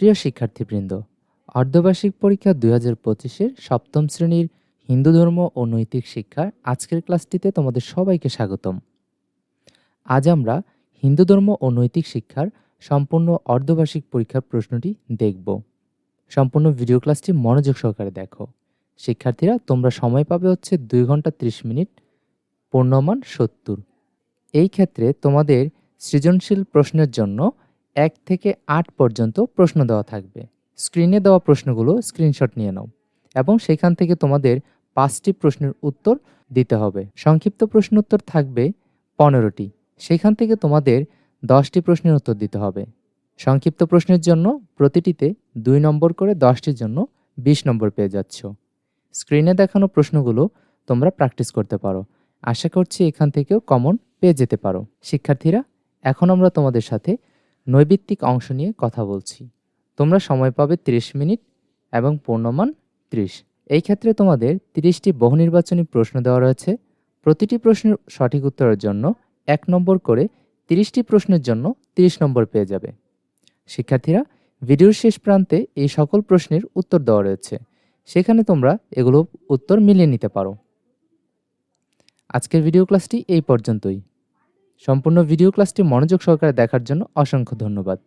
প্রিয় শিক্ষার্থীবৃন্দ, অর্ধবার্ষিক পরীক্ষা দুই হাজার পঁচিশের সপ্তম শ্রেণির হিন্দু ধর্ম ও নৈতিক শিক্ষার আজকের ক্লাসটিতে তোমাদের সবাইকে স্বাগতম। আজ আমরা হিন্দু ধর্ম ও নৈতিক শিক্ষার সম্পূর্ণ অর্ধবার্ষিক পরীক্ষার প্রশ্নটি দেখব। সম্পূর্ণ ভিডিও ক্লাসটি মনোযোগ সহকারে দেখো। শিক্ষার্থীরা, তোমরা সময় পাবে হচ্ছে দুই ঘণ্টা ত্রিশ মিনিট, পূর্ণমান সত্তর। এই ক্ষেত্রে তোমাদের সৃজনশীল প্রশ্নের জন্য এক থেকে আট পর্যন্ত প্রশ্ন দেওয়া থাকবে। স্ক্রিনে দেওয়া প্রশ্নগুলো স্ক্রিনশট নিয়ে নাও এবং সেখান থেকে তোমাদের পাঁচটি প্রশ্নের উত্তর দিতে হবে। সংক্ষিপ্ত প্রশ্ন উত্তর থাকবে পনেরোটি। সেখান থেকে তোমাদের দশটি প্রশ্নের উত্তর দিতে হবে। সংক্ষিপ্ত প্রশ্নের জন্য প্রতিটিতে দুই নম্বর করে দশটির জন্য বিশ নম্বর পেয়ে যাচ্ছ। স্ক্রিনে দেখানো প্রশ্নগুলো তোমরা প্র্যাকটিস করতে পারো। আশা করছি এখান থেকেও কমন পেয়ে যেতে পারো। শিক্ষার্থীরা, এখন আমরা তোমাদের সাথে নৈবিত্তিক অংশ নিয়ে কথা বলছি। তোমরা সময় পাবে 30 মিনিট এবং পূর্ণমান 30 এই ক্ষেত্রে তোমাদের 30টি বহু নির্বাচনী প্রশ্ন দেওয়া রয়েছে। প্রতিটি প্রশ্নের সঠিক উত্তরের জন্য এক নম্বর করে 30টি প্রশ্নের জন্য 30 নম্বর পেয়ে যাবে। শিক্ষার্থীরা, ভিডিওর শেষ প্রান্তে এই সকল প্রশ্নের উত্তর দেওয়া রয়েছে। সেখানে তোমরা এগুলো উত্তর মিলিয়ে নিতে পারো। আজকের ভিডিও ক্লাসটি এই পর্যন্তই। সম্পূর্ণ ভিডিও ক্লাসটি মনোযোগ সহকারে দেখার জন্য অসংখ্য ধন্যবাদ।